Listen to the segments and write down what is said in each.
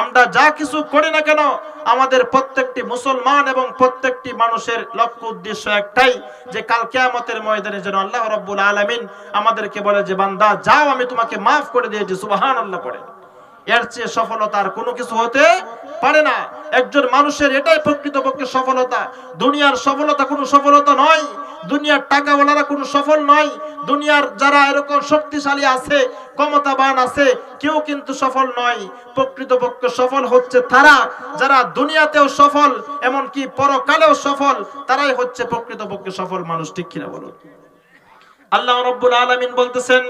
আমরা যা কিছু করি না কেন, আমাদের প্রত্যেকটি মুসলমান এবং প্রত্যেকটি মানুষের লক্ষ্য উদ্দেশ্য একটাই, যে কাল কেয়ামতের ময়দানে যেন আল্লাহ রব্বুল আলামিন আমাদেরকে বলে যে, বান্দা, যাও, আমি তোমাকে মাফ করে দিয়েছি সুবাহান আল্লাহ পড়ে এর চেয়ে সফলতার কোনো কিছু হতে পারে না। একজন মানুষের এটাই প্রকৃতপক্ষে সফলতা। দুনিয়ার সফলতা কোনো সফলতা নয়। দুনিয়ার টাকাওয়ালারা কোনো সফল নয়। দুনিয়ার যারা এরকম শক্তিশালী আছে, ক্ষমতাবান আছে, কেউ কিন্তু সফল নয়। প্রকৃতপক্ষে সফল হচ্ছে তারা। যারা দুনিয়াতেও সফল, এমনকি পরকালেও সফল, তারাই হচ্ছে প্রকৃতপক্ষে সফল মানুষ। ঠিক কিনা বলুন? আল্লাহ রব্বুল আলামিন বলতেছেন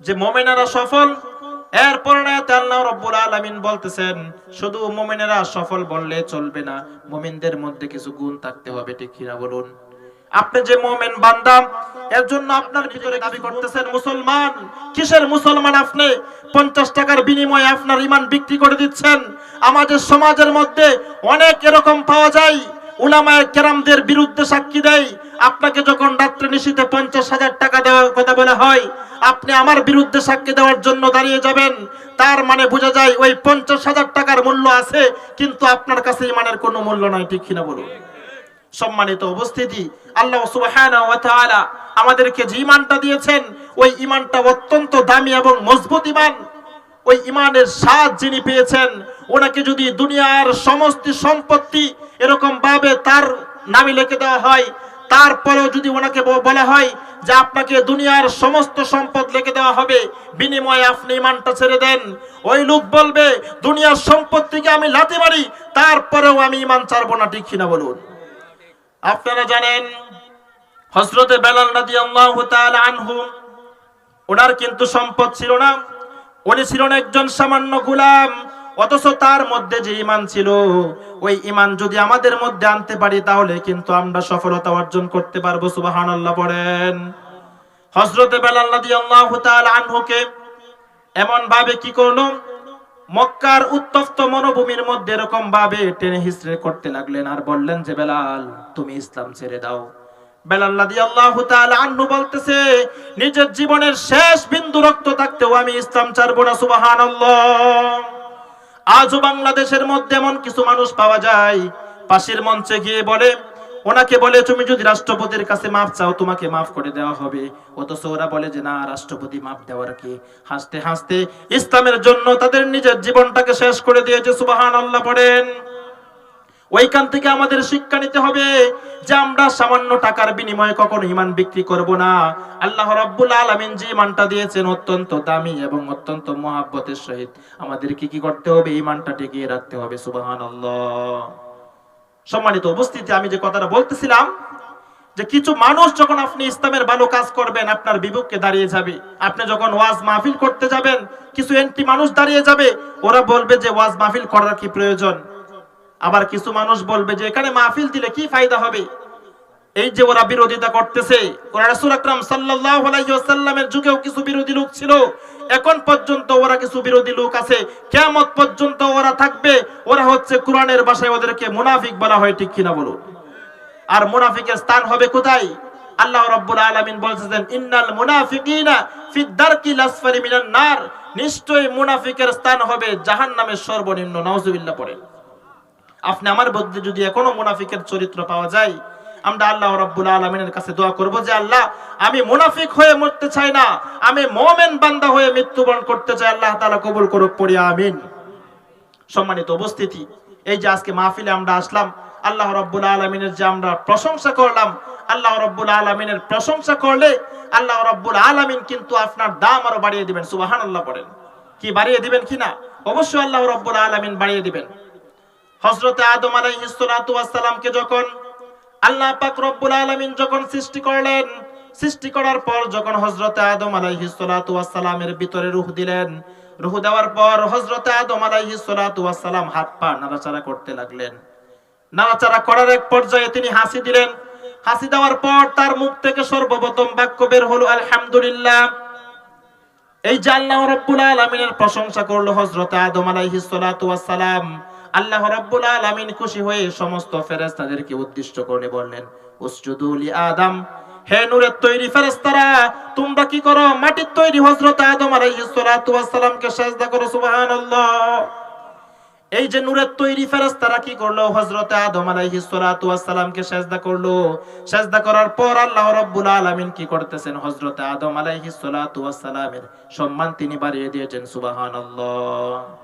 যে, মোমেনারা সফল এরপর আল্লাহ রব্বুল আলামিন বলতেছেন, শুধু মোমেনেরা সফল বললে চলবে না, মোমিনদের মধ্যে কিছু গুণ থাকতে হবে। ঠিক কিনা বলুন? আপনি যে মোমেন বান্দা, এর জন্য আপনার ভিতরে দাবি করতেছেন, মুসলমান, কিসের মুসলমান আপনি? পঞ্চাশ টাকার বিনিময়ে আপনার ইমান বিক্রি করে দিচ্ছেন। আমাদের সমাজের মধ্যে অনেক এরকম পাওয়া যায়। উলামায়ে কেরামদের বিরুদ্ধে সাক্ষী দেয়, আপনাকে যখন রাত্রে নিশীতে পঞ্চাশ হাজার টাকা দেওয়ার কথা বলা হয়, আপনি আমার বিরুদ্ধে সাক্ষী দেওয়ার জন্য দাঁড়িয়ে যাবেন। তার মানে বোঝা যায় ওই পঞ্চাশ হাজার টাকার মূল্য আছে, কিন্তু আপনার কাছে ইমানের কোনো মূল্য নাই, ঠিক কিনা বলুন? সম্মানিত উপস্থিতি, আল্লাহ তাআলা আমাদেরকে যে ইমানটা দিয়েছেন, ওই ইমানটা অত্যন্ত দামি এবং মজবুত ঈমান। ওই ইমানের স্বাদ যিনি পেয়েছেন, ওনাকে যদি দুনিয়ার সমস্ত সম্পত্তি এরকম ভাবে তার নামে লিখে দেওয়া হয়, তারপরেও যদি ওনাকে বলা হয় যে আপনাকে দুনিয়ার সমস্ত সম্পদ লিখে দেওয়া হবে, বিনিময়ে আপনি ইমানটা ছেড়ে দেন। ওই লোক বলবে, দুনিয়ার সম্পত্তিকে আমি লাথি মারি, তারপরেও আমি ইমান ছাড়বো না। বলুন। আপনারা জানেন হজরতে বেলাল রাদিয়াল্লাহু তাআলা আনহু, ওনার কিন্তু সম্পদ ছিল না। উনি ছিলেন একজন সামান্য গোলাম, অথচ তার মধ্যে যে ইমান ছিল, ওই ইমান যদি আমাদের মধ্যে আনতে পারি, তাহলে কিন্তু আমরা সফলতা অর্জন করতে পারব, সুবহানাল্লাহ বলেন। হযরতে বেলাল রাদিয়াল্লাহু তাআলা আনহুকে এমন ভাবে কি করল? মক্কার উত্তপ্ত মনোভূমির মধ্যে এরকম ভাবে টেনে হিসড়ে করতে লাগলেন আর বললেন যে, বেলাল, তুমি ইসলাম ছেড়ে দাও। বেলাল রাদিয়াল্লাহু তাআলা বলতেছে, নিজের জীবনের শেষ বিন্দু রক্ত থাকতেও আমি ইসলাম ছাড়বো না, সুবহানাল্লাহ। আজও বাংলাদেশের মধ্যে এমন কিছু মানুষ পাওয়া যায়, পাশের মঞ্চে গিয়ে বলে ওনাকে বলে, তুমি যদি রাষ্ট্রপতির কাছে মাপ চাও, তোমাকে মাফ করে দেওয়া হবে। অথচ ওরা বলে যে, না, রাষ্ট্রপতি মাপ দেওয়ার কি? হাসতে হাসতে ইসলামের জন্য তাদের নিজের জীবনটাকে শেষ করে দিয়েছে সুবাহান আল্লাহ পড়েন। ওইখান থেকে আমাদের শিক্ষা নিতে হবে যে, আমরা সামান্য টাকার বিনিময়ে কখনো ইমান বিক্রি করব না। আল্লাহ রাব্বুল আলামিন যে ইমানটা দিয়েছেন অত্যন্ত দামি এবং অত্যন্ত মহাব্বতের সহিত। আমাদেরকে কি কি করতে হবে? ইমানটা টিকিয়ে রাখতে হবে, সুবহানাল্লাহ। সম্মানিত উপস্থিতি, আমি যে কথাটা বলতেছিলাম, যে কিছু মানুষ যখন আপনি ইসলামের ভালো কাজ করবেন, আপনার বিপক্ষে দাঁড়িয়ে যাবে। আপনি যখন ওয়াজ মাহফিল করতে যাবেন, কিছু এন্টি মানুষ দাঁড়িয়ে যাবে, ওরা বলবে যে ওয়াজ মাহফিল করার কি প্রয়োজন? আবার কিছু মানুষ বলবে যে এখানে মাহফিল দিলে কি ফায়দা হবে? এই যে ওরা বিরোধিতা করতেছে ওরা রাসূল আকরাম সাল্লাল্লাহু আলাইহি ওয়াসাল্লামের যুগেও কিছু বিরোধী লোক ছিল এখন পর্যন্ত ওরা কিছু বিরোধী লোক আছে। কিয়ামত পর্যন্ত ওরা থাকবে। ওরা হচ্ছে কোরআনের ভাষায় ওদেরকে মুনাফিক বলা হয়, ঠিক কিনা বলুন? আর মুনাফিকের স্থান হবে কোথায়? আল্লাহ রাব্বুল আলামিন বলতেছেন, ইন্নাল মুনাফিকিনা ফিদ দারকিল আসফালি মিনান নার। নিশ্চয়ই মুনাফিকের স্থান হবে জাহান্নামের সর্বনিম্ন। নাউজুবিল্লাহ পড়ে আপনি আমার মধ্যে যদি এখনও মুনাফিকের চরিত্র পাওয়া যায় আমরা আল্লাহ রাব্বুল আলামিনের কাছে দোয়া করব যে আল্লাহ, আমি মুনাফিক হয়ে মরতে চাই না, আমি মুমিন বান্দা হয়ে মৃত্যুবরণ করতে চাই, আল্লাহ তাআলা কবুল করুক, পড়ি, আমিন। সম্মানিত উপস্থিতি, এই যে আজকে মাহফিলে আমরা আসলাম, আল্লাহ রাব্বুল আলামিনের যে আমরা প্রশংসা করলাম, আল্লাহ রাব্বুল আলামিনের প্রশংসা করলে আল্লাহ রাব্বুল আলামিন কিন্তু আপনার দাম আরও বাড়িয়ে দিবেন, সুবহানাল্লাহ বলেন কি বাড়িয়ে দিবেন কিনা অবশ্যই আল্লাহ রাব্বুল আলামিন বাড়িয়ে দিবেন। হযরতে আদম আলাইহিস সালাতু ওয়াস সালামকে যখন আল্লাহ পাক রব্বুল আলামিন যখন সৃষ্টি করলেন, সৃষ্টি করার পর যখন হযরতে আদম আলাইহিস সালাতু ওয়াস সালামের ভিতরে রূহ দিলেন, রূহ দেওয়ার পর হযরতে আদম আলাইহিস সালাতু ওয়াস সালাম হাত পা নাড়াচাড়া করতে লাগলেন। নাড়াচাড়া করার এক পর্যায়ে তিনি হাসি দিলেন। হাসি দেওয়ার পর তার মুখ থেকে সর্বপ্রথম বাক্য বের হলো, আলহামদুলিল্লাহ। এই যে আল্লাহ রব্বুল আলামিনের প্রশংসা করল হযরত আদম আলাইহিস সালাতু ওয়াস সালাম আল্লাহ রব্বুল আলামিন খুশি হয়ে সমস্ত ফেরেশতাদেরকে উদ্দেশ্য করে বললেন, উসজুদু লি আদম, হে নূরের তৈরি ফেরেশতারা, তোমরা কি করো? মাটির তৈরি হযরত আদম আলাইহিস সালাতু ওয়াস সালামকে সাজদা করো, সুবহানাল্লাহ। এই যে নূরের তৈরি ফেরেশতারা কি করল? হযরতে আদম আলাইহিস সালাতু ওয়াস সালামকে সেজদা করল। সেজদা করার পর আল্লাহ রাব্বুল আলামিন কি করতেছেন? হযরতে আদম আলাইহিস সালাতু ওয়াস সালামের সম্মান তিনি বাড়িয়ে দিয়েছেন, সুবহানাল্লাহ।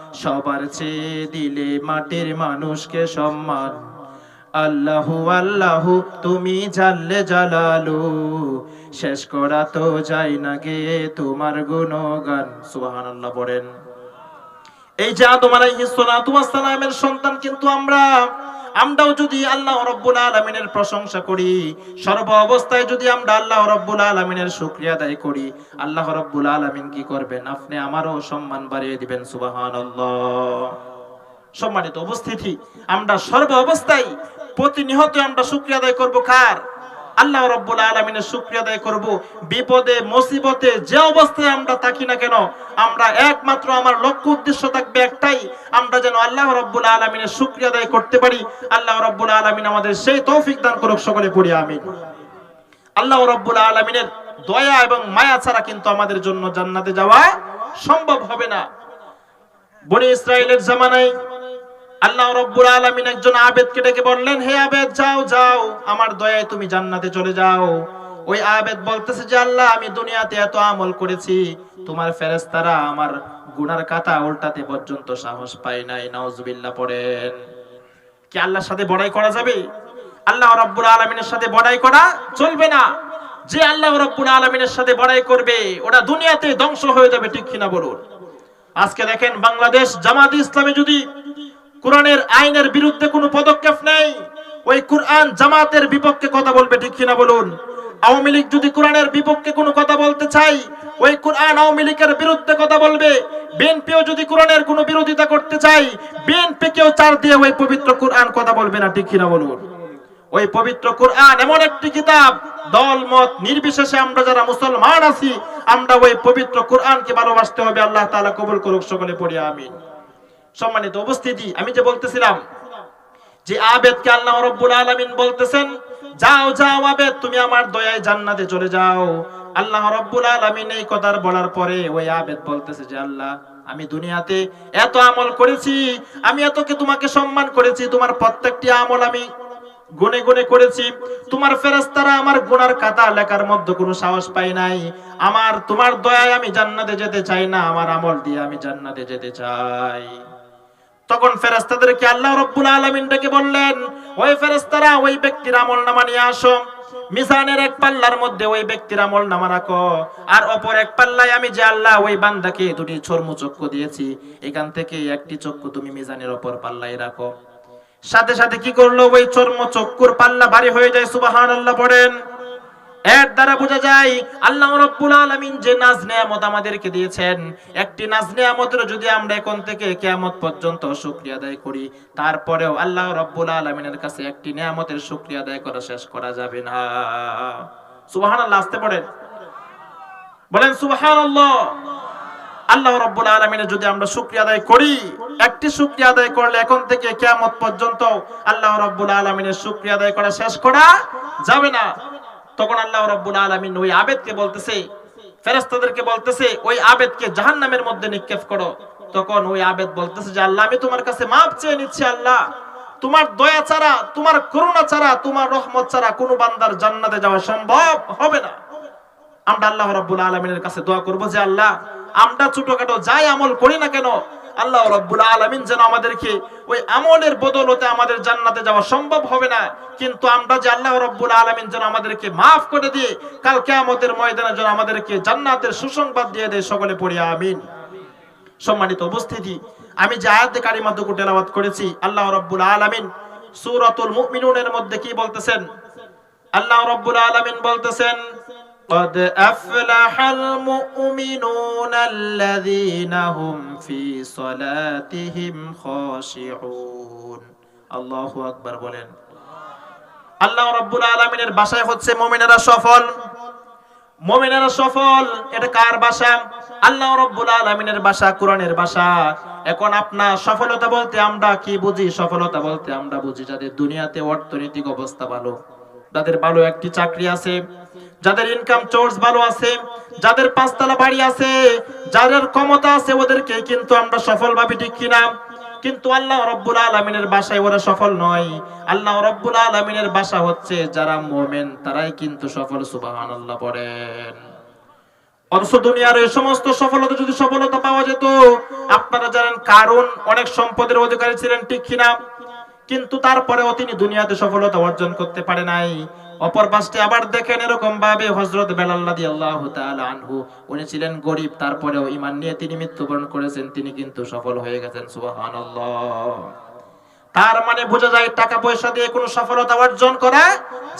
সবার চেয়ে দিলে মাটির মানুষকে সম্মান। আল্লাহু আল্লাহু, তুমি জানলে জালালু। শেষ করা তো যাই না গে তোমার গুণগান। সুবহানাল্লাহ বলেন। এই যে তোমার আলাইহিস সালাতু সালামের সন্তান কিন্তু আমরা আমরাও যদি আল্লাহ রব্বুল আলমিনের প্রশংসা করি, সর্ব অবস্থায় যদি আমরা আল্লাহ রব্বুল আলমিনের শুক্রিয়া আদায় করি, আল্লাহ রব্বুল আলমিন কি করবেন? আপনি আমারও সম্মান বাড়িয়ে দিবেন সুবাহান সম্মানিত উপস্থিতি, আমরা সর্ব অবস্থায় প্রতিনিহত আমরা শুক্রিয়া আদায় করব কার? আল্লাহ রব্বুল আলমিনের শুক্রিয়া আদায় করব। বিপদে, মুসিবতে যে অবস্থায় আমরা থাকি না কেন, আমরা একমাত্র আমার লক্ষ্য উদ্দেশ্য থাকবে একটাই, আমরা যেন আল্লাহ রব্বুল আলমিনের শুক্রিয়া আদায় করতে পারি। আল্লাহ রব্বুল আলমিন আমাদের সেই তৌফিক দান করুক, সকলে পড়ি আমি আল্লাহ রব্বুল আলমিনের দয়া এবং মায়া ছাড়া কিন্তু আমাদের জন্য জান্নাতে যাওয়া সম্ভব হবে না। বনি ইসরায়েলের জামানায় আল্লাহ রব্বুল আলামিন একজন আবেদকে ডেকে বললেন, হে আবেদ, যাও যাও, আমার দয়ায় তুমি জান্নাতে চলে যাও। ওই আবেদ বলতেছে যে, আল্লাহ, আমি দুনিয়াতে এত আমল করেছি, তোমার ফেরেশতারা আমার গুনার কাতা উল্টাতে পর্যন্ত সাহস পায় নাই। নাউজুবিল্লাহ, পড়েন। কি আল্লাহর সাথে বড়াই করা যাবে? আল্লাহ রব্বুল আলামিনের সাথে বড়াই করা চলবে না। যে আল্লাহ রব্বুল আলামিনের সাথে বড়াই করবে, ওটা দুনিয়াতে ধ্বংস হয়ে যাবে, ঠিক কিনা বলুন? আজকে দেখেন বাংলাদেশ জামাত ইসলামে যদি কোরআনের আইনের বিরুদ্ধে কোনো পদক্ষেপ নেই। ওই কোরআন জামাতের বিপক্ষে কথা বলবে, ঠিক কিনা বলুন? আওয়ামী লীগ যদি কোরআনের বিপক্ষে কোনো কথা বলতে চাই ওই কোরআন আওয়ামী লীগের বিরুদ্ধে কথা বলবে। বিএনপিও যদি কোরআনের কোনো বিরোধিতা করতে চাই বিএনপি কেও চার দিয়ে ওই পবিত্র কোরআন কথা বলবে না, ঠিক কিনা বলুন? ওই পবিত্র কোরআন এমন একটি কিতাব, দল, মত নির্বিশেষে আমরা যারা মুসলমান আছি, আমরা ওই পবিত্র কোরআনকে ভালোবাসতে হবে, আল্লাহ তাআলা কবুল করুক, সকলে পড়ি আমিন। সম্মানিত উপস্থিতি, আমি যে বলতেছিলাম যে আবেদকে আল্লাহ রব্বুল আলামিন বলতেছেন, যাও যাও আবেদ, তুমি আমার দয়ায় জান্নাতে চলে যাও। আল্লাহ রব্বুল আলামিন এই কথার বলার পরে ওই আবেদ বলতেছে যে, আল্লাহ, আমি দুনিয়াতে এত আমল করেছি, আমি এতকে তোমাকে সম্মান করেছি? তোমার প্রত্যেকটি আমল আমি গুনে গুনে করেছি। তোমার ফেরেশতারা আমার গুনার খাতা লেখার মধ্যে কোনো সাহস পাই নাই। আমার, তোমার দয়ায় আমি জান্নাতে যেতে চাই না, আমার আমল দিয়ে আমি জান্নাতে যেতে চাই। তখন ফেরেস্তাদেরকে আল্লাহ রব্বুল আলামিন ডেকে বললেন, ওই ফেরেস্তারা ওই ব্যক্তির আমল নামা নিয়ে আসো। মিজানের এক পাল্লার মধ্যে ওই ব্যক্তির আমল নামা রাখো। আর অপর এক পাল্লায় আমি যে আল্লাহ ওই বান্দাকে দুটি চর্ম চক্ষু দিয়েছি, এখান থেকে একটি চক্ষু তুমি মিজানের অপর পাল্লায় রাখো। সাথে সাথে কি করল? ওই চর্ম চক্ষুর পাল্লা ভারী হয়ে যায়, সুবহানাল্লাহ, পড়েন। এর দ্বারা বোঝা যায়, আল্লাহ রব্বুল আলামিন যে নাজ নেয়ামত আমাদেরকে দিয়েছেন, একটি নাজ নেয়ামতের যদি আমরা এখন থেকে কিয়ামত পর্যন্ত শুকরিয়া আদায় করি, তারপরেও আল্লাহ রব্বুল আলামিনের কাছে একটি নেয়ামতের শুকরিয়া আদায় করা শেষ করা যাবে না। সুবহানাল্লাহ, আসতে পড়েন। বলেন, সুবহানাল্লাহ। আল্লাহ রব্বুল আলমিনের যদি আমরা শুক্রিয়া আদায় করি, একটি শুক্রিয়া আদায় করলে এখন থেকে কিয়ামত পর্যন্ত আল্লাহ রব্বুল আলমিনের শুক্রিয়া আদায় করা শেষ করা যাবে না। তখন আল্লাহ রব্বুল আলমিন ওই আবেদকে বলতেছে ফেরেস্তাদেরকে বলতেছে, ওই আবেদকে জাহান্নামের মধ্যে নিক্ষেপ করো। তখন ওই আবেদ বলতেছে যে, আল্লাহ, আমি তোমার কাছে মাপ চেয়ে নিচ্ছি, আল্লাহ। তোমার দয়া ছাড়া, তোমার করুণা ছাড়া, তোমার রহমত ছাড়া কোনো বান্দার জান্নাতে যাওয়া সম্ভব হবে না। আমরা আল্লাহ রাব্বুল আলামিনের কাছে দোয়া করব যে, আল্লাহ, আমরা ছোটখাটো যাই আমল করি না কেন আল্লাহ রাব্বুল আলামিন যেন আমাদেরকে ওই আমলের বদলতে আমাদের জান্নাতে যাওয়া সম্ভব হবে না। কিন্তু আমরা যে আল্লাহ রাব্বুল আলামিন যেন আমাদেরকে maaf করে দিয়ে কাল কিয়ামতের ময়দানে যেন আমাদেরকে জান্নাতের সুসংবাদ দিয়ে দেয়, সকলে পড়ি, আমিন। সম্মানিত উপস্থিতি, আমি যে আয়াতে কারিমা দুটো তেলাওয়াত করেছি, আল্লাহ রাব্বুল আলামিন সূরাতুল মুমিনুনের মধ্যে কি বলতেছেন? আল্লাহ রাব্বুল আলামিন বলতেছেন قد أفلح المؤمنون الذين هم في صلاتهم خاشعون আল্লাহু আকবার বলেন আল্লাহ রাব্বুল আলামিনের বাসায় হচ্ছে মুমিনেরা সফল মুমিনেরা সফল এটা কার বাসা আল্লাহ রাব্বুল আলামিনের বাসা কোরআনের বাসা এখন আপনার সফলতা বলতে আমরা কি বুঝি সফলতা বলতে আমরা বুঝি যাদের দুনিয়াতে অর্থনৈতিক অবস্থা ভালো যাদের ভালো একটি চাকরি আছে যাদের ইনকাম সোর্স ভালো আছে, যাদের পাঁচতলা বাড়ি আছে, যাদের ক্ষমতা আছে, ওদেরকে কিন্তু আমরা সফল ভাবি ঠিক কিনা। কিন্তু আল্লাহ রব্বুল আলমিনের বাসায় ওরা সফল নয়। আল্লাহ রব্বুল আলমিনের বাসা হচ্ছে যারা মোমেন, তারাই কিন্তু সফল সুবাহান আল্লাহ পড়েন অথচ দুনিয়ার এই সমস্ত সফলতা যদি সফলতা পাওয়া যেত, আপনারা জানেন কারণ অনেক সম্পদের অধিকারী ছিলেন, ঠিক কিনা? কিন্তু তারপরেও তিনি দুনিয়াতে সফলতা অর্জন করতে পারে নাই। অপর পাশে আবার দেখেন এরকম ভাবে হজরত বেলাল্লাদি আল্লাহ আনহু, উনি ছিলেন গরিব, তারপরেও ইমান নিয়ে তিনি মৃত্যুবরণ করেছেন, তিনি কিন্তু সফল হয়ে গেছেন সুবাহান তার মানে বোঝা যায় টাকা পয়সা দিয়ে কোনো সফলতা অর্জন করা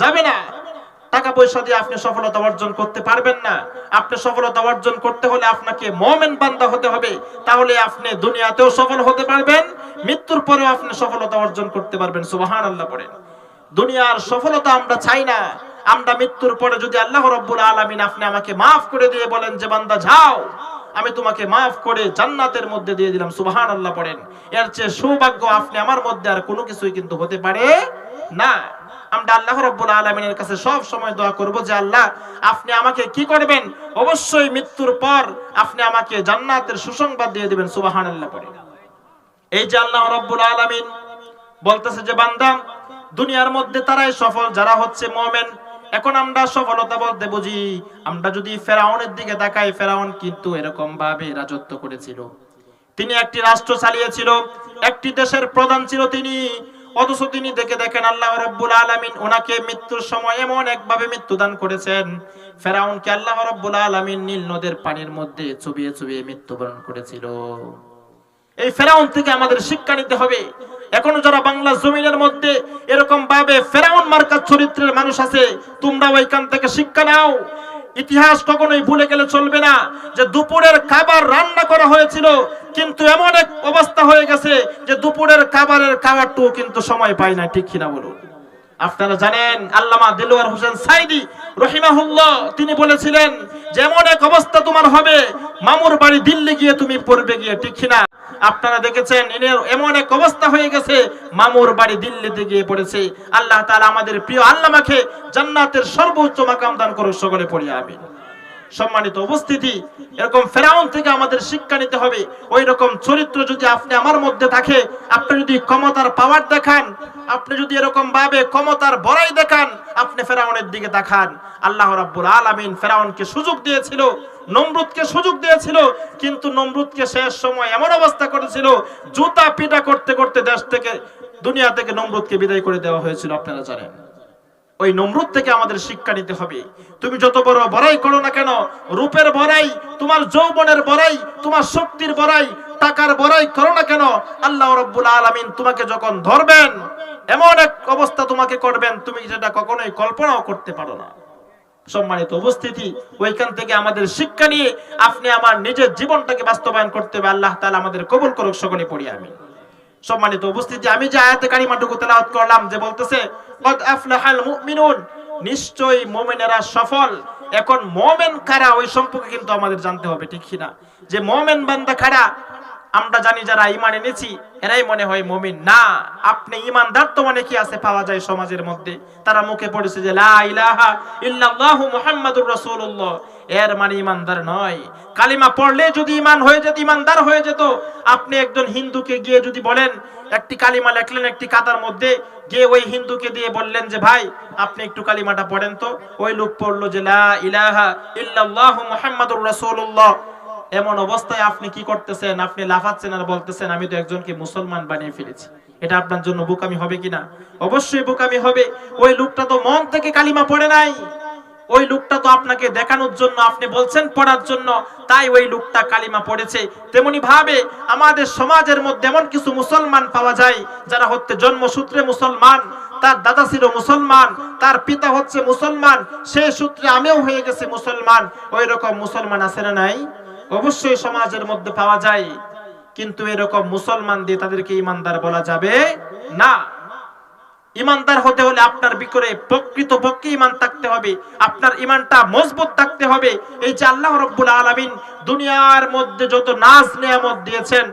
যাবে না। টাকা পয়সা দিয়ে আপনি সফলতা অর্জন করতে পারবেন না। আপনি সফলতা অর্জন করতে হলে আপনাকে মোমেন বান্দা হতে হবে। তাহলে আপনি দুনিয়াতেও সফল হতে পারবেন, মৃত্যুর পরেও আপনি সফলতা অর্জন করতে পারবেন। সুবাহান আল্লাহ পড়েন। দুনিয়ার সফলতা আমরা চাই না। আমরা মৃত্যুর পরে যদি আল্লাহ রব্বুল আলামিন আপনি আমাকে মাফ করে দিয়ে বলেন যে, বান্দা, যাও। আমি তোমাকে মাফ করে জান্নাতের মধ্যে দিয়ে দিলাম। সুবাহান আল্লাহ পড়েন। এর চেয়ে সৌভাগ্য আপনি আমার মধ্যে আর কোনো কিছুই কিন্তু হতে পারে না। আমরা আল্লাহ রব্বুল আলমিনের কাছে সব সময় দোয়া করব যে আল্লাহ, আপনি আমাকে কি করবেন? অবশ্যই মৃত্যুর পর আপনি আমাকে জান্নাতের সুসংবাদ দিয়ে দিবেন সুবাহান আল্লাহ পরে এই যে আল্লাহ রব্বুল আলমিন বলতেছে যে বান্দাম দুনিয়ার মধ্যে তারাই সফল, যারা হচ্ছে মোমেন। এখন আমরা সফলতা বলতে বুঝি, আমরা যদি ফেরাউনের দিকে তাকাই, ফেরাউন কিন্তু এরকম ভাবে রাজত্ব করেছিল। তিনি একটি রাষ্ট্র চালিয়েছিল, একটি দেশের প্রধান ছিল তিনি। অথচ তিনি দেখে দেখেন আল্লাহ রব্বুল আলমিন ওনাকে মৃত্যুর সময় এমন একভাবে মৃত্যুদান করেছেন। ফেরাউনকে আল্লাহ রব্বুল আলমিন নীল নদের পানির মধ্যে চুবিয়ে চুবিয়ে মৃত্যুবরণ করেছিল। এই ফেরাউন থেকে আমাদের শিক্ষা নিতে হবে। এখনও যারা বাংলা জমিনের মধ্যে এরকম ভাবে ফেরাউন মার্কার চরিত্রের মানুষ আছে তোমরা ওইখান থেকে শিক্ষা নাও। ইতিহাস কখনোই ভুলে গেলে চলবে না যে দুপুরের খাবার রান্না করা হয়েছিল কিন্তু এমন এক অবস্থা হয়ে গেছে যে দুপুরের খাবারের খাবারটুকু কিন্তু সময় পাই না, ঠিক কিনা বলুন? আপনারা জানেন, আল্লামা দিলওয়ার হোসেন সাইদি রহিমাহুল্লাহ, তিনি বলেছিলেন যে এমন এক অবস্থা তোমার হবে, মামুর বাড়ি দিল্লি গিয়ে তুমি পড়বে গিয়ে, ঠিক কিনা? আপনারা দেখেছেন এমন এক অবস্থা হয়ে গেছে, মামুর বাড়ি দিল্লিতে গিয়ে পড়েছে। আল্লাহ তাআলা আমাদের প্রিয় আল্লামাকে জান্নাতের সর্বোচ্চ মাকাম দান করুক, সকলে পড়িয়া আমিন। সম্মানিত উপস্থিতি, এরকম ফেরাউন থেকে আমাদের শিক্ষা নিতে হবে। ওই রকম চরিত্র যদি আপনি আমার মধ্যে থাকে, আপনি যদি ক্ষমতার পাওয়ার দেখান, আপনি যদি এরকম ভাবে ক্ষমতার বড়াই দেখান, আপনি ফেরাউনের দিকে দেখান আল্লাহ রাব্বুল আলামিন ফেরাউনকে সুযোগ দিয়েছিল, নমরুদকে সুযোগ দিয়েছিল, কিন্তু নমরুদকে শেষ সময় এমন অবস্থা করেছিল, জুতা পিটা করতে করতে দেশ থেকে, দুনিয়া থেকে নমরুদকে বিদায় করে দেওয়া হয়েছিল, আপনারা জানেন। ওই নমরুদ থেকে আমাদের শিক্ষা নিতে হবে। তুমি যত বড় বড়াই করো না কেন, রূপের বড়াই, তোমার যৌবনের বড়াই, তোমার শক্তির বড়াই, টাকার বড়াই করো না কেন, আল্লাহ রব্বুল আলামিন তোমাকে যখন ধরবেন, এমন এক অবস্থা তোমাকে করবেন, তুমি যেটা কখনোই কল্পনাও করতে পারো না। সম্মানিত উপস্থিতি, ওইখান থেকে আমাদের শিক্ষা নিয়ে আপনি আমার নিজের জীবনটাকে বাস্তবায়ন করতে হবে, আল্লাহ তাআলা আমাদের কবুল করুক সকলে পড়ি আমি সম্মানিত উপস্থিতি, আমি যে আয়াতে কারিমাটুকু তেলাওয়াত করলাম যে বলতেছে, কদ আফলাহাল মুমিনুন নিশ্চয়ই মুমিনেরা সফল। এখন মোমেন কারা, ওই সম্পর্কে কিন্তু আমাদের জানতে হবে, ঠিক কিনা? যে মোমেন বান্দা কারা আমরা জানি যারা ইমান এনেছি, এরাই মনে হয় মমিন। না, আপনি ইমানদার তো মানে কি আছে, পাওয়া যায় সমাজের মধ্যে। তারা মুখে পড়েছে যে, লা ইলাহা এর মানে ইমানদার নয়। কালিমা পড়লে যদি ইমান হয়ে যেত ইমানদার হয়ে যেত। আপনি একজন হিন্দুকে গিয়ে যদি বলেন, একটি কালিমা লেখলেন একটি কাতার মধ্যে, গিয়ে ওই হিন্দুকে দিয়ে বললেন যে, ভাই, আপনি একটু কালিমাটা পড়েন তো। ওই লোক পড়ল যে, লা ইলাহা ইল্লাল্লাহু মুহাম্মাদুর এমন অবস্থায় আপনি কি করতেছেন? আপনি লাফাচ্ছেন আর বলতেছেন, আমি তো একজনকে মুসলমান বানিয়ে ফেলেছি। এটা আপনার জন্য বোকামি হবে কিনা? অবশ্যই বোকামি হবে। ওই লোকটা তো মন থেকে কালিমা পড়ে নাই। ওই লোকটা তো আপনাকে দেখানোর জন্য, আপনি বলছেন পড়ার জন্য, তাই ওই লোকটা কালিমা পড়েছে। তেমনি ভাবে আমাদের সমাজের মধ্যে এমন কিছু মুসলমান পাওয়া যায়, যারা হচ্ছে জন্মসূত্রে মুসলমান, তার দাদা ছিল মুসলমান, তার পিতা হচ্ছে মুসলমান সেই সূত্রে আমিও হয়ে গেছি মুসলমান। ওই রকম মুসলমান আছে না নাই? অবশ্যই সমাজের মধ্যে পাওয়া যায়, কিন্তু এরকম মুসলমান দিয়ে তাদেরকে ইমানদার বলা যাবে না। ইমানদার হতে হলে আপনার ভিতরে প্রকৃত পক্ষে ইমান থাকতে হবে, আপনার ইমানটা মজবুত থাকতে হবে। এই যে আল্লাহ রব্বুল আলামিন দুনিয়ার মধ্যে যত নাজ নিয়ামত দিয়েছেন,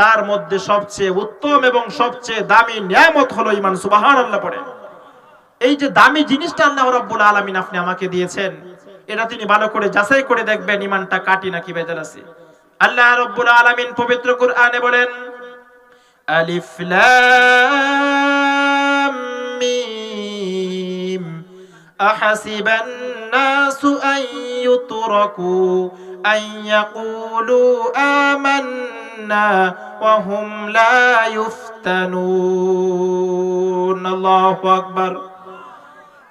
তার মধ্যে সবচেয়ে উত্তম এবং সবচেয়ে দামি নিয়ামত হলো ইমান সুবহানাল্লাহ পড়ে। এই যে দামি জিনিসটা আল্লাহ রাব্বুল আলামিন আপনি আমাকে দিয়েছেন এটা তিনি ভালো করে যাচাই করে দেখবেন ইমানটা কাটি নাকি বেজার আছে আল্লাহ রাব্বুল আলামিন পবিত্র কুরআনে বলেন আলিফ লাম মিম أحسب الناس أن يتركوا أن يقولوا آمنا وهم لا يفتنون الله أكبر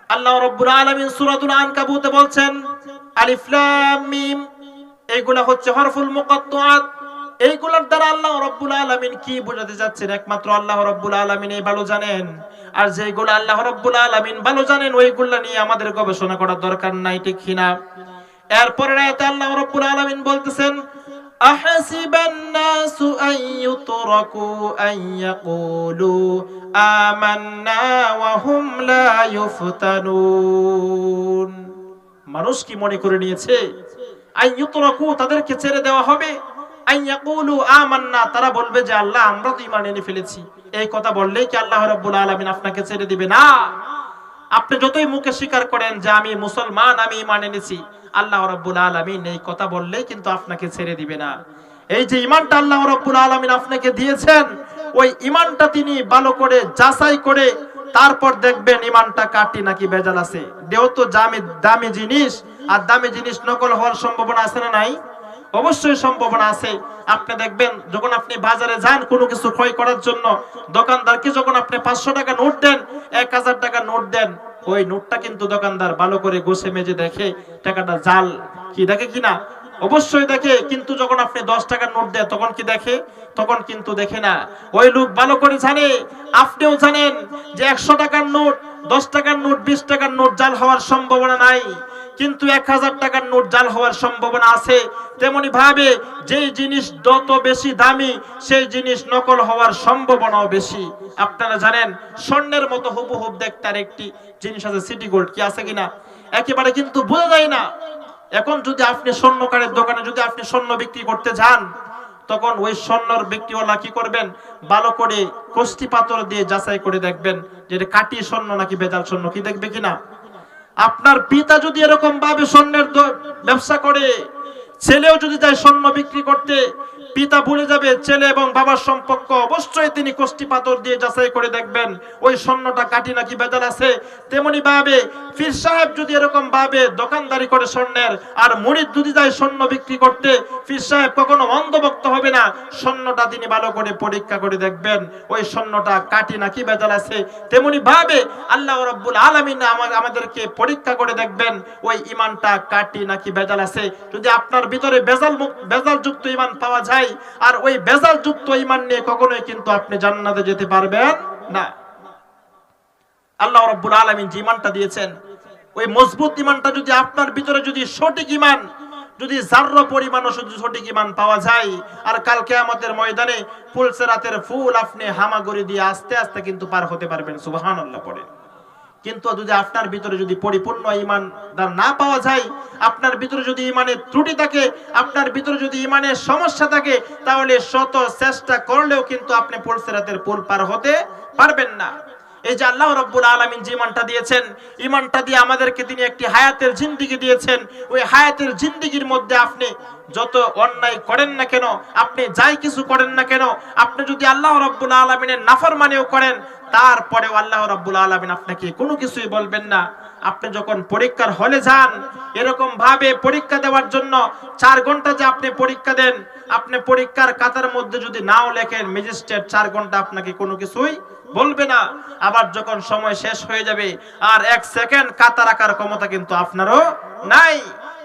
আল্লাহ রব্বুল আলামিন সূরাতুল আনকাবুতে বলছেন, আলিফ লাম মিম এইগুলা হচ্ছে হরফুল মুকাত্তাআত। এইগুলোর দ্বারা আল্লাহ রব্বুল আলামিন কি বোঝাতে যাচ্ছেন একমাত্র আল্লাহ রব্বুল আলামিন এই ভালো জানেন। আর যেগুলো আল্লাহ রব্বুল আলামিন ভালো জানেন, ওইগুলা নিয়ে আমাদের গবেষণা করার দরকার নাই, ঠিক কিনা? এরপরে আয়াতে আল্লাহ রব্বুল আলামিন বলতেছেন أحسب الناس أن يتركوا أن يقولوا آمنا وهم لا يفتنون মানুষ কি মনে করে নিয়েছে আই ইউতরাকু তাদেরকে ছেড়ে দেওয়া হবে আই ইয়াকুলু আমান্না তারা বলবে যে আল্লাহ আমরা তো ঈমান এনে ফেলেছি এই কথা বললেই কি আল্লাহ রাব্বুল আলামিন আপনাকে ছেড়ে দিবে না আপনি যতই মুখে স্বীকার করেন যে আমি মুসলমান আমি ঈমান এনেছি আল্লাহ রাব্বুল আলামিন এই কথা বললেই কিন্তু আপনাকে ছেড়ে দিবে না। এই যে ঈমানটা আল্লাহ রাব্বুল আলামিন আপনাকে দিয়েছেন, ওই ঈমানটা তিনি ভালো করে যাচাই করে তারপর দেখবেন ইমানটা কাটি নাকি বেজাল আছে। যেহেতু দামি দামি জিনিস, আর দামি জিনিস নকল হওয়ার সম্ভাবনা আছে না নাই? অবশ্যই সম্ভাবনা আছে। আপনি দেখবেন, যখন আপনি বাজারে যান কোনো কিছু ক্রয় করার জন্য, দোকানদারকে যখন আপনি পাঁচশো টাকা নোট দেন, এক হাজার টাকা নোট দেন ওই নোটটা কিন্তু দোকানদার ভালো করে গোছে মেজে দেখে টাকাটা জাল কি দেখে কিনা অবশ্যই দেখে, কিন্তু যখন আপনি দশ টাকার নোট দেয় তখন কি দেখে? তখন কিন্তু দেখে না। ওই লোক ভালো করে জানে, আপনিও জানেন যে একশো টাকার নোট, দশ টাকার নোট, বিশ টাকার নোট জাল হওয়ার সম্ভাবনা নাই। কিন্তু এক হাজার টাকার নোট জাল হওয়ার সম্ভাবনা আছে। তেমনি ভাবে যেই জিনিস যত বেশি দামি, সেই জিনিস নকল হওয়ার সম্ভাবনাও বেশি। আপনারা জানেন, স্বর্ণের মতো হুবহুব দেখতে আর একটি জিনিস আছে, সিটি গোল্ড। কি আছে কিনা? একেবারে কিন্তু বোঝা যায় না। এখন যদি আপনি স্বর্ণকারের দোকানে যদি আপনি স্বর্ণ বিক্রি করতে যান, তখন ওই স্বর্ণর ব্যক্তিওয়ালা কি করবেন? ভালো করে কষ্টি পাথর দিয়ে যাচাই করে দেখবেন যেটা কাটি স্বর্ণ নাকি বেজাল স্বর্ণ। কি দেখবে কিনা? আপনার পিতা যদি এরকম ভাবে স্বর্ণের ব্যবসা করে ছেলেও যদি যায় স্বর্ণ বিক্রি করতে পিতা ভুলে যাবে, ছেলে এবং বাবার সম্পর্ক, অবশ্যই তিনি কষ্টি পাথর দিয়ে যাচাই করে দেখবেন। ওই স্বর্ণটা কাটি নাকি বেদাল আছে? তেমনি ভাবে ফির সাহেব যদি এরকম ভাবে দোকানদারি করে স্বর্ণের, আর মুড়িদ যদি যায় স্বর্ণ বিক্রি করতে ফির সাহেব কখনো অন্ধভক্ত হবে না। স্বর্ণটা তিনি ভালো করে পরীক্ষা করে দেখবেন, ওই স্বর্ণটা কাটি নাকি বেজাল আছে? তেমনি ভাবে, আল্লাহ রাব্বুল আলামিন আমা- আমাদেরকে পরীক্ষা করে দেখবেন, ওই ইমানটা কাটি নাকি বেজাল আছে? যদি আপনার ভিতরে বেজাল বেজাল যুক্ত ইমান পাওয়া যায় আর ওই বেজাল যুক্ত ইমান নিয়ে কখনোই কিন্তু আপনি জান্নাতে যেতে পারবেন না। আল্লাহ রাব্বুল আলামিন যে ইমানটা দিয়েছেন, ওই মজবুত ইমানটা যদি আপনার ভিতরে যদি সঠিক ইমান, যদি জার্র পরিমাণও শুধু সঠিক ইমান পাওয়া যায়, আর কাল কিয়ামতের ময়দানে ফুলসেরাতের ফুল আপনি হামাগুড়ি দিয়ে আস্তে আস্তে কিন্তু পার হতে পারবেন, সুবহানাল্লাহ পড়ে। কিন্তু যদি আপনার ভিতরে যদি পরিপূর্ণ ইমান না পাওয়া যায়, আপনার ভিতরে যদি ইমানের ত্রুটি থাকে, আপনার ভিতরে যদি ইমানের সমস্যা থাকে, তাহলে শত চেষ্টা করলেও কিন্তু আপনি পুলসেরাতের পুল পার হতে পারবেন না। এই যে আল্লাহ রব্বুল আলমিন যে ইমানটা দিয়েছেন, ইমানটা দিয়ে আমাদেরকে তিনি একটি হায়াতের জিন্দিগি দিয়েছেন। ওই হায়াতের জিন্দিগির মধ্যে আপনি যত অন্যায় করেন না কেন, আপনি যাই কিছু করেন না কেন, আপনি যদি আল্লাহ রব্বুল আলমিনের নাফরমানিও করেন, তারপরেও আল্লাহ রব্বুল আলমিন আপনাকে কোনো কিছুই বলবেন না। আপনি যখন পরীক্ষার হলে যান এরকম ভাবে পরীক্ষা দেওয়ার জন্য চার ঘণ্টা যে আপনি পরীক্ষা দেন, আপনি পরীক্ষার কাতার মধ্যে যদি নাও লেখেন, ম্যাজিস্ট্রেট চার ঘণ্টা আপনাকে কোনো কিছুই বলবে না। আবার যখন সময় শেষ হয়ে যাবে, আর এক সেকেন্ড কাতার রাখার ক্ষমতা কিন্তু আপনারও নাই।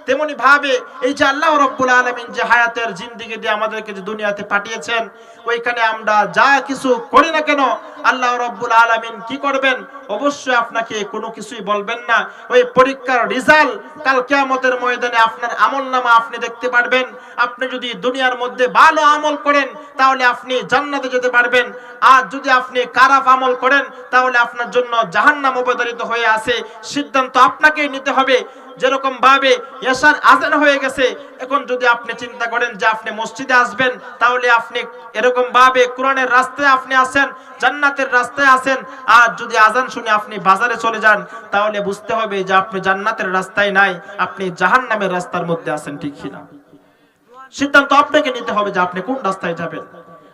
তেমনি ভাবে এই যে আল্লাহ রব্বুল আলমিন যে হায়াতের জিন্দিগি দিয়ে আমাদেরকে যে দুনিয়াতে পাঠিয়েছেন ওইখানে আমরা যা কিছু করি না কেন, আল্লাহ রব্বুল আলমিন কি করবেন? অবশ্যই আপনাকে কোনো কিছুই বলবেন না। ওই পরীক্ষার রেজাল্ট কাল কেয়ামতের ময়দানে আপনার আমল নামা আপনি দেখতে পারবেন। আপনি যদি দুনিয়ার মধ্যে ভালো আমল করেন, তাহলে আপনি জান্নাতে যেতে পারবেন। আর যদি আপনি খারাপ আমল করেন, তাহলে আপনার জন্য জাহান্নাম অবতারিত হয়ে আছে। সিদ্ধান্ত আপনাকেই নিতে হবে। যেরকম ভাবে এশার আজান হয়ে গেছে এখন যদি আপনি চিন্তা করেন যে আপনি মসজিদে আসবেন, তাহলে আপনি এরকম ভাবে কোরআনের রাস্তায় আপনি আসেন, জান্নাতের রাস্তায় আসেন, আর যদি আজান শুনে আপনি বাজারে চলে যান, তাহলে বুঝতে হবে যে আপনি জান্নাতের রাস্তায় নাই, আপনি জাহান্নামের রাস্তার মধ্যে আছেন, ঠিক কিনা? সিদ্ধান্ত আপনাকে নিতে হবে যে আপনি কোন রাস্তায় যাবেন।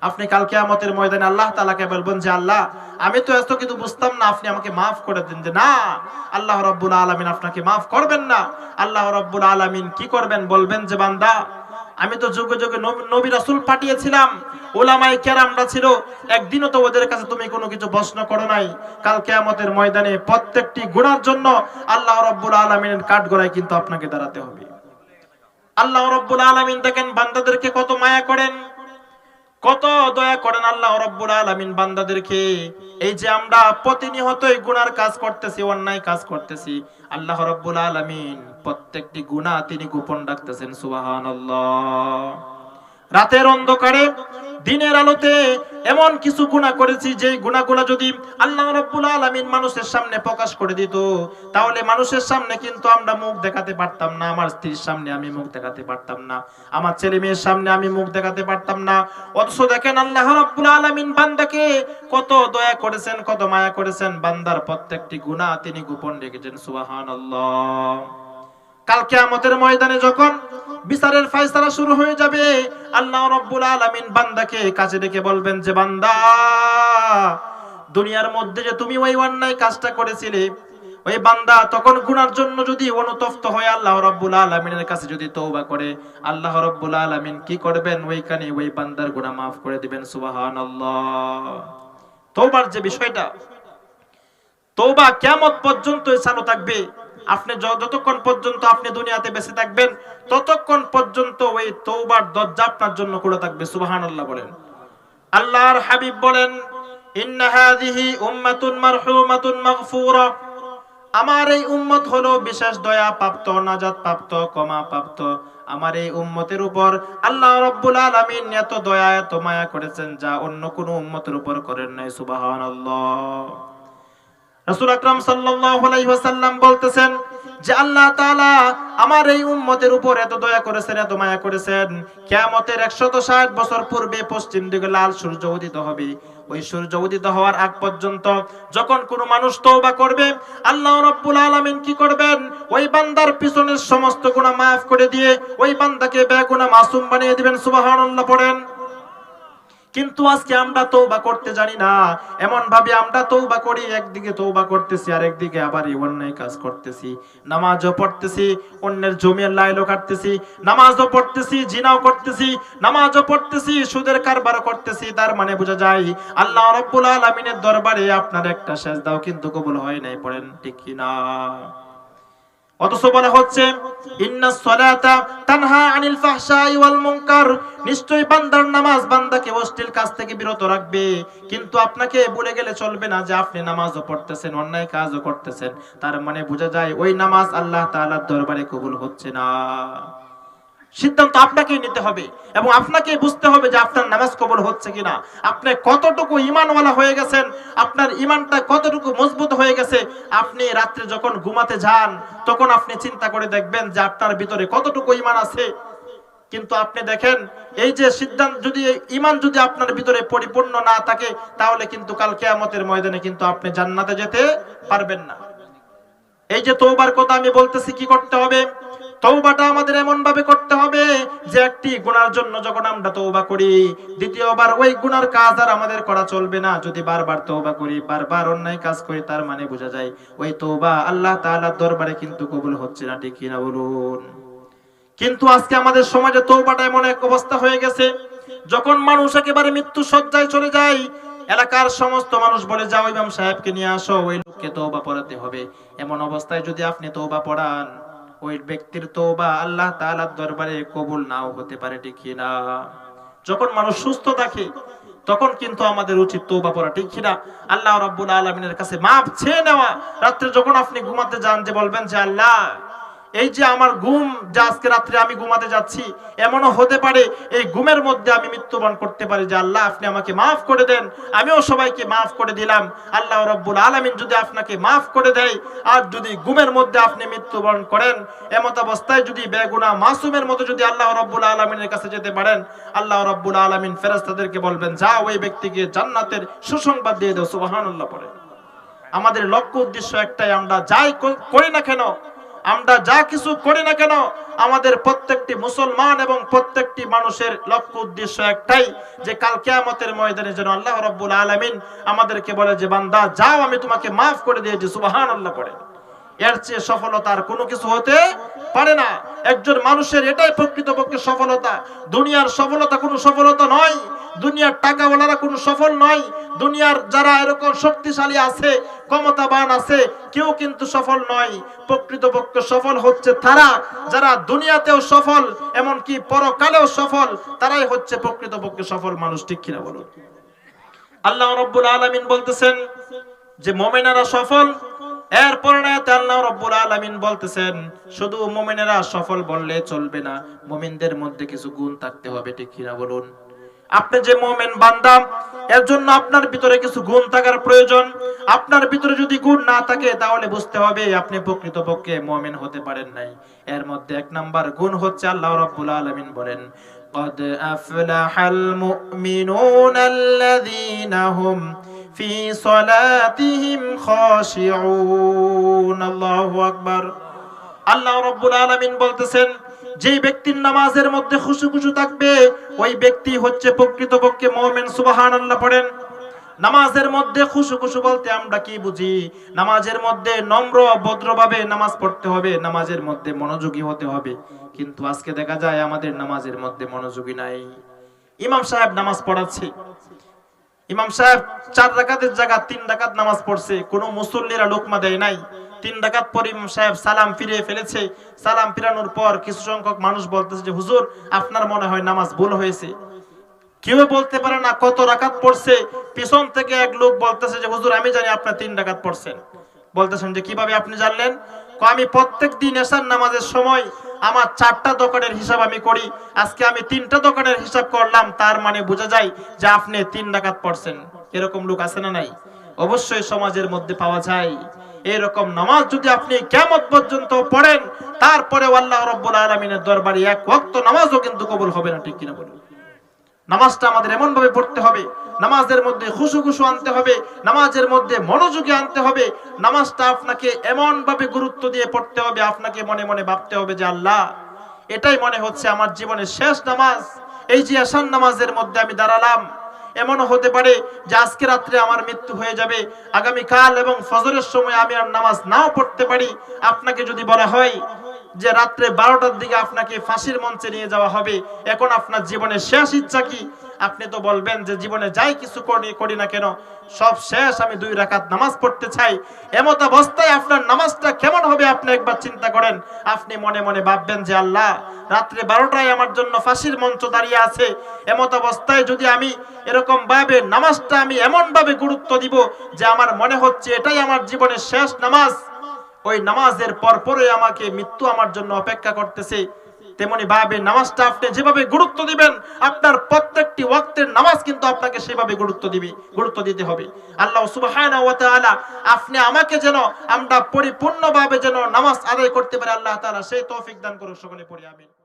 আপনি কালকে কেয়ামতের ময়দানে আল্লাহ তালাকে বলবেন যে, আল্লাহ, আমি তো এত কিন্তু বুঝতাম না, আপনি আমাকে মাফ করে দিন। যে, না, আল্লাহ রব্বুল আলমিন আপনাকে মাফ করবেন না। আল্লাহ রব্বুল আলমিন কি করবেন বলবেন যে, বান্দা, আমি তো যুগে যুগে নবী- নবী রাসূল পাঠিয়েছিলাম ওলামাই কেরামরা ছিল, একদিনও তো ওদের কাছে তুমি কোনো কিছু প্রশ্ন করো নাই। কাল কেয়ামতের ময়দানে প্রত্যেকটি গুণার জন্য আল্লাহ রব্বুল আলমিনের কাঠগড়ায় কিন্তু আপনাকে দাঁড়াতে হবে। আল্লাহ রব্বুল আলামিন দেখেন, বান্দাদেরকে কত মায়া করেন। কত দয়া করেন আল্লাহ রব্বুল আলমিন বান্দাদেরকে। এই যে আমরা প্রতিনিয়তই গুনার কাজ করতেছি, অন্যায় কাজ করতেছি, আল্লাহ রব্বুল আলমিন প্রত্যেকটি গুণা তিনি গোপন রাখতেছেন সুবাহ রাতের অন্ধকারে দিনের আলোতে এমন কিছু গুণা করেছি যে গুণাগুলো যদি আল্লাহ রাব্বুল আলামিন মানুষের সামনে প্রকাশ করে দিত, তাহলে মানুষের সামনে কিন্তু আমরা মুখ দেখাতে পারতাম না, আমার স্ত্রীর সামনে আমি মুখ দেখাতে পারতাম না, আমার ছেলে মেয়ের সামনে আমি মুখ দেখাতে পারতাম না। অথচ দেখেন আল্লাহ রাব্বুল আলামিন বান্দাকে কত দয়া করেছেন, কত মায়া করেছেন, বান্দার প্রত্যেকটি গুনাহ তিনি গোপন রেখেছেন, সুবহানাল্লাহ। কাল কিয়ামতের ময়দানে যখন বিচারের ফয়সালা শুরু হয়ে যাবে, আল্লাহ রাব্বুল আলামিন বান্দাকে কাছে ডেকে বলবেন যে, বান্দা, দুনিয়ার মধ্যে যে তুমি ওই অন্যায় কাজটা করেছিলে, ওই বান্দা, তখন গুনার জন্য যদি অনুতপ্ত হয়, আল্লাহ রাব্বুল আলামিনের কাছে যদি তৌবা করে, আল্লাহ রাব্বুল আলামিন কি করবেন? ওইখানে ওই বান্দার গুনাহ মাফ করে দিবেন, সুবহানাল্লাহ। তওবার যে বিষয়টা তৌবা কিয়ামত পর্যন্ত চালু থাকবে। আপনি যতক্ষণ পর্যন্ত আপনি দুনিয়াতে বেঁচে থাকবেন, ততক্ষণ পর্যন্ত ওই তৌবার দরজা আপনার জন্য খুলে থাকবে, সুবহানাল্লাহ বলেন। আল্লাহর হাবিব বলেন আমার এই উম্মত হলো বিশেষ দয়া প্রাপ্ত নাজাত প্রাপ্ত ক্ষমা প্রাপ্ত আমার এই উম্মতের উপর আল্লাহ রাব্বুল আলামিন এত দয়া, এত মায়া করেছেন যা অন্য কোনো উম্মতের উপর করেন নাই, সুবহানাল্লাহ। রাসূল আকরাম সাল্লাল্লাহু আলাইহি ওয়াসাল্লাম বলতেছেন যে আল্লাহ তাআলা আমার এই উম্মতের উপর এত দয়া করেছেন, এত মায়া করেছেন। কিয়ামতের 160 বছর পূর্বে পশ্চিম দিকে লাল সূর্য উদিত হবে। ওই সূর্য উদিত হওয়ার আগ পর্যন্ত যখন কোনো মানুষ তওবা করবে, আল্লাহ রাব্বুল আলামিন কি করবেন? ওই বান্দার পিছনের সমস্ত গুনাহ maaf করে দিয়ে ওই বান্দাকে বেগুনাহ মাসুম বানিয়ে দিবেন। সুবহানাল্লাহ পড়েন। কিন্তু আজকে আমরা তৌবা করতে জানি না। এমন ভাবে আমরা তৌবা করি, একদিকে তৌবা করতেছি আর একদিকে আবার অন্যায় কাজ করতেছি। নামাজও পড়তেছি, অন্যের জমির লাইলও কাটতেছি, নামাজও পড়তেছি, জিনাও করতেছি, নামাজও পড়তেছি, সুদের কারবারও করতেছি, তার মানে বোঝা যায় আল্লাহ রাব্বুল আলামিনের দরবারে আপনার একটা সেজদাও কিন্তু কবুল হয় নাই, পড়েন ঠিক না অথচ বলা হচ্ছে থেকে বিরত রাখবে। কিন্তু আপনাকে বলে গেলে চলবে না যে আপনি পড়তেছেন, অন্যায় করতেছেন। তার মানে বোঝা যায় ওই নামাজ আল্লাহ তাআলার দরবারে কবুল হচ্ছে না। সিদ্ধান্ত আপনাকেই নিতে হবে এবং আপনাকে বুঝতে হবে যে আপনার নামাজ কবল হচ্ছে কিনা। আপনি কতটুকু ইমানওয়ালা হয়ে গেছেন, আপনার ইমানটা কতটুকু মজবুত হয়ে গেছে, আপনি রাত্রে যখন ঘুমাতে যান, তখন আপনি চিন্তা করে দেখবেন যে আপনার ভিতরে কতটুকু ইমান আছে। কিন্তু আপনি দেখেন, এই যে সিদ্ধান্ত, যদি ইমান যদি আপনার ভিতরে পরিপূর্ণ না থাকে, তাহলে কিন্তু কাল কেয়ামতের ময়দানে কিন্তু আপনি জান্নাতে যেতে পারবেন না। এই যে তৌবার কথা আমি বলতেছি, কি করতে হবে? তৌবাটা আমাদের এমন ভাবে করতে হবে যে একটি গুনার জন্য যখন আমরা তৌবা করি, দ্বিতীয়বার ওই গুনার কাজ আর আমাদের করা চলবে না। যদি বারবার তৌবা করি, বারবার অন্যায় কাজ করি, তার মানে বোঝা যায় ওই তৌবা আল্লাহ তাআলার দরবারে কিন্তু কবুল হচ্ছে না, ঠিক কিনা বলুন? কিন্তু আজকে আমাদের সমাজে তৌবাটা এমন এক অবস্থা হয়ে গেছে, যখন মানুষ একেবারে মৃত্যু সজ্জায় চলে যায়, এলাকার সমস্ত মানুষ বলে, যাও ইমাম সাহেবকে নিয়ে আসো, ওই লোককে তৌবা পড়াতে হবে। এমন অবস্থায় যদি আপনি তৌবা পড়ান ওই ব্যক্তির তওবা আল্লাহ তাআলার দরবারে কবুল নাও হতে পারে, ঠিক না? যখন মানুষ সুস্থ থাকে, তখন কিন্তু আমাদের উচিত তৌবা পড়া, ঠিক কিনা আল্লাহ রাব্বুল আলামিনের কাছে মাপ চেয়ে নেওয়া। রাত্রে যখন আপনি ঘুমাতে যান যে বলবেন যে আল্লাহ এই যে আমার ঘুম, যে আজকে রাত্রে আমি ঘুমাতে যাচ্ছি, এমনও হতে পারে এই ঘুমের মধ্যে আমি মৃত্যুবরণ করতে পারি যে আল্লাহ, আপনি আমাকে মাফ করে দেন। আমিও সবাইকে মাফ করে দিলাম। আল্লাহ রব্বুল আলামিন যদি আপনাকে মাফ করে দেয়, আর যদি ঘুমের মধ্যে আপনি মৃত্যুবরণ করেন, এমত অবস্থায় যদি বেগুনা মাসুমের মতো যদি আল্লাহ রব্বুল আলমিনের কাছে যেতে পারেন, আল্লাহ রব্বুল আলমিন ফেরেস্তাদেরকে বলবেন যা ওই ব্যক্তিকে জান্নাতের সুসংবাদ দিয়ে দেও। আমাদের লক্ষ্য উদ্দেশ্য একটাই, আমরা যাই করি না কেন আমরা যা কিছু করি না কেন, আমাদের প্রত্যেকটি মুসলমান এবং প্রত্যেকটি মানুষের লক্ষ্য উদ্দেশ্য একটাই, যে কাল কেয়ামতের ময়দানে যেন আল্লাহ রব্বুল আলমিন আমাদেরকে বলে যে, বান্দা, যাও, আমি তোমাকে মাফ করে দিয়েছি সুবাহান আল্লাহ পড়ে। এর চেয়ে সফলতা আর কোনো কিছু হতে পারে না। একজন মানুষের এটাই প্রকৃতপক্ষে সফলতা। দুনিয়ার সফলতা কোনো সফলতা নয়। দুনিয়ার টাকাওয়ালারা কোনো সফল নয়। দুনিয়ার যারা এরকম শক্তিশালী আছে, ক্ষমতাবান আছে, কেউ কিন্তু সফল নয়। প্রকৃতপক্ষে সফল হচ্ছে তারা। যারা দুনিয়াতেও সফল, এমনকি পরকালেও সফল, তারাই হচ্ছে প্রকৃতপক্ষে সফল মানুষ। ঠিক কিনা বলুন? আল্লাহ রব্বুল আলামিন বলতেছেন যে, মোমেনারা সফল এরপর আয়াতে আল্লাহ রব্বুল আলামিন বলতেছেন শুধু মোমেনেরা সফল বললে চলবে না মোমিনদের মধ্যে কিছু গুণ থাকতে হবে ঠিক কিনা বলুন আপনি যে মোমেন বান্দা এর জন্য আপনার ভিতরে কিছু গুণ থাকার প্রয়োজন আপনার ভিতরে যদি গুণ না থাকে তাহলে বুঝতে হবে আপনি প্রকৃতপক্ষে মোমেন হতে পারেন নাই এর মধ্যে এক নাম্বার গুণ হচ্ছে আল্লাহ রাব্বুল আলামিন বলেন قد أفلح المؤمنون الذين هم في صلاتهم خاشعون الله أكبر আল্লাহ রব্বুল আলামিন বলতেছেন যেই ব্যক্তির নামাজের মধ্যে খুশু খুশু থাকবে ওই ব্যক্তি হচ্ছে প্রকৃতপক্ষে মুমিন সুবহানাল্লাহ পড়েন নামাজের মধ্যে খুশু খুশু বলতে আমরা কি বুঝি নামাজের মধ্যে নম্র ভদ্রভাবে নামাজ পড়তে হবে নামাজের মধ্যে মনোযোগী হতে হবে কিন্তু আজকে দেখা যায় আমাদের নামাজের মধ্যে মনোযোগী নাই ইমাম সাহেব নামাজ পড়াচ্ছে ইমাম সাহেব, চার রাকাতের জায়গা তিন রাকাত নামাজ পড়ছে। কোনো মুসল্লিরা লোকমা দেয় নাই। তিন ডাকাত পর ইমাম সাহেব সালাম ফিরিয়ে ফেলেছে। সালাম ফিরানোর পর কিছু সংখ্যক মানুষ বলতেছে যে, হুজুর, আপনার মনে হয় নামাজ ভুল হয়েছে। কেউ বলতে পারে না কত রাকাত পড়ছে। পিছন থেকে এক লোক বলতেছে যে, হুজুর, আমি জানি আপনার তিন ডাকাত পড়ছেন। বলতেছেন যে, কীভাবে আপনি জানলেন? আমি প্রত্যেক দিন এসার নামাজের সময় আমার চারটা দোকানের হিসাব আমি করি, আজকে আমি তিনটা দোকানের হিসাব করলাম, তার মানে বোঝা যায় যে আপনি তিন ডাকাত পড়ছেন। এরকম লোক আছে না নাই? অবশ্যই সমাজের মধ্যে পাওয়া যায়। এরকম নামাজ যদি আপনি কেমন পর্যন্ত পড়েন তারপরে আল্লাহ রব্বুল আলমিনের দরবারে এক ওয়াক্ত নামাজও কিন্তু কবুল হবে না, ঠিক কিনা বলুন? নামাজটা আমাদের এমন ভাবে পড়তে হবে নামাজের মধ্যে খুশু খুশু আনতে হবে, নামাজের মধ্যে মনোযোগী আনতে হবে। নামাজটা আপনাকে এমন ভাবে গুরুত্ব দিয়ে পড়তে হবে, আপনাকে মনে মনে ভাবতে হবে যে, আল্লাহ, এটাই মনে হচ্ছে আমার জীবনের শেষ নামাজ। এই যে আসান নামাজের মধ্যে আমি দাঁড়ালাম, এমনও হতে পারে যে আজকে রাত্রে আমার মৃত্যু হয়ে যাবে। আগামী কাল এবং ফজরের সময় আমি আর নামাজ নাও পড়তে পারি। আপনাকে যদি বলা হয় যে রাত্রে বারোটার দিকে আপনাকে ফাঁসির মঞ্চে নিয়ে যাওয়া হবে, এখন আপনার জীবনের শেষ ইচ্ছা কি? আপনি তো বলবেন যে জীবনে যাই কিছু করি করি না কেন? সব শেষ, আমি দুই রাকাত নামাজ পড়তে চাই। এমত অবস্থায় আপনার নামাজটা কেমন হবে আপনি একবার চিন্তা করেন। আপনি মনে মনে ভাববেন যে আল্লাহ, রাত্রে বারোটায় আমার জন্য ফাঁসির মঞ্চ দাঁড়িয়ে আছে। এমত অবস্থায় যদি আমি এরকম ভাবে নামাজটা আমি এমন ভাবে গুরুত্ব দিব যে আমার মনে হচ্ছে এটাই আমার জীবনের শেষ নামাজ। ওই নামাজের পরপরে আমাকে মৃত্যু আমার জন্য অপেক্ষা করতেছে। তেমনি নামাজটা আপনি যেভাবে গুরুত্ব দিবেন, আপনার প্রত্যেকটি ওয়াক্তের নামাজ কিন্তু আপনাকে সেভাবে গুরুত্ব দিবে, গুরুত্ব দিতে হবে। আল্লাহ সুবহানাহু ওয়া তাআলা আপনি আমাকে যেন, আমরা পরিপূর্ণভাবে যেন নামাজ আদায় করতে পারি, আল্লাহ তাআলা সেই তৌফিক দান করুন সকলে পড়ি, আমিন।